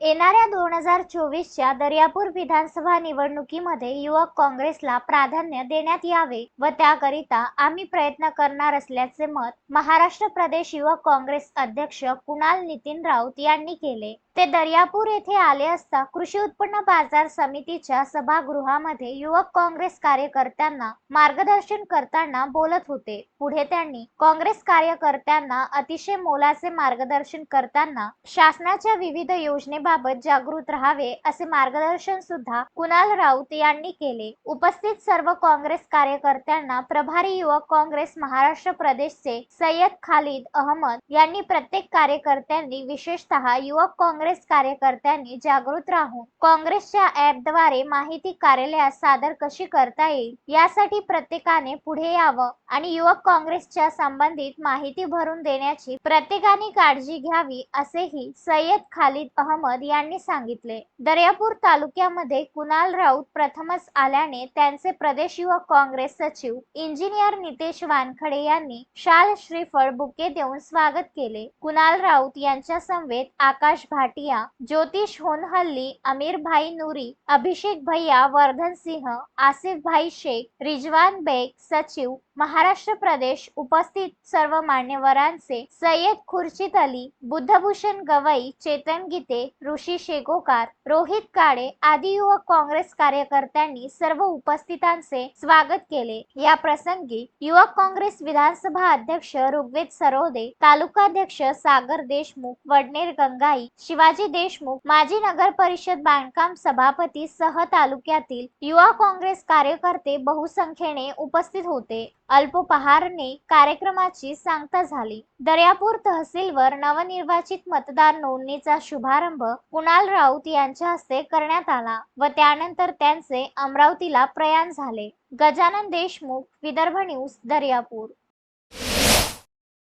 येणाऱ्या दोन हजार चोवीसच्या दर्यापूर विधानसभा निवडणुकीमध्ये युवक काँग्रेसला प्राधान्य देण्यात यावे व त्याकरिता आम्ही प्रयत्न करणार असल्याचे मत महाराष्ट्र प्रदेश युवक काँग्रेस अध्यक्ष कुणाल नितीन राऊत यांनी केले. ते दर्यापूर येथे आले असता कृषी उत्पन्न बाजार समितीच्या सभागृहामध्ये युवक काँग्रेस कार्यकर्त्यांना मार्गदर्शन करताना बोलत होते. पुढे त्यांनी काँग्रेस कार्यकर्त्यांना अतिशय मोलाचे मार्गदर्शन करताना शासनाच्या विविध योजनेबाबत जागृत राहावे असे मार्गदर्शन सुद्धा कुणाल राऊत यांनी केले. उपस्थित सर्व काँग्रेस कार्यकर्त्यांना प्रभारी युवक काँग्रेस महाराष्ट्र प्रदेशचे सय्यद खालिद अहमद यांनी प्रत्येक कार्यकर्त्यांनी विशेषतः युवक काँग्रेस कार्यकर्त्यांनी जागृत राहून काँग्रेसच्या ऍपद्वारे माहिती कार्यालयात सादर कशी करता येईल यासाठी प्रत्येकाने पुढे यावं आणि युवक काँग्रेसच्या संबंधित माहिती भरून देण्याची प्रत्येकाने काळजी घ्यावी असेही सय्यद खालिद अहमद यांनी सांगितले. दर्यापूर तालुक्यामध्ये कुणाल राऊत प्रथमच आल्याने त्यांचे प्रदेश युवक काँग्रेस सचिव इंजिनियर नितेश वानखडे यांनी शाल श्रीफळ बुके देऊन स्वागत केले. कुणाल राऊत यांच्या समवेत आकाश भाटिया ज्योतिष होनहल्ली अमीर भाई नूरी अभिषेक भैया वर्धन सिंह आसिफ भाई शेख रिजवान बेग सचिव महाराष्ट्र प्रदेश उपस्थित सर्व मान्यवरांचे सय्यद खुर्शीद अली बुद्धभूषण गवई चेतन गीते ऋषी शेगोकार रोहित काळे आदी युवक काँग्रेस कार्यकर्त्यांनी सर्व उपस्थितांचे स्वागत केले. या प्रसंगी युवक काँग्रेस विधानसभा अध्यक्ष ऋग्वेद सरोदे तालुकाध्यक्ष सागर देशमुख वडनेर गंगाई शिवाजी देशमुख माजी नगर परिषद बांधकाम सभापती सह तालुक्यातील युवा काँग्रेस कार्यकर्ते बहुसंख्येने उपस्थित होते. अल्पोपहारने कार्यक्रमाची सांगता झाली. दर्यापूर तहसीलवर नवनिर्वाचित मतदार नोंदणीचा शुभारंभ कुणाल राऊत यांच्या हस्ते करण्यात आला व त्यानंतर त्यांचे अमरावतीला प्रयाण झाले. गजानन देशमुख विदर्भ न्यूज दर्यापूर.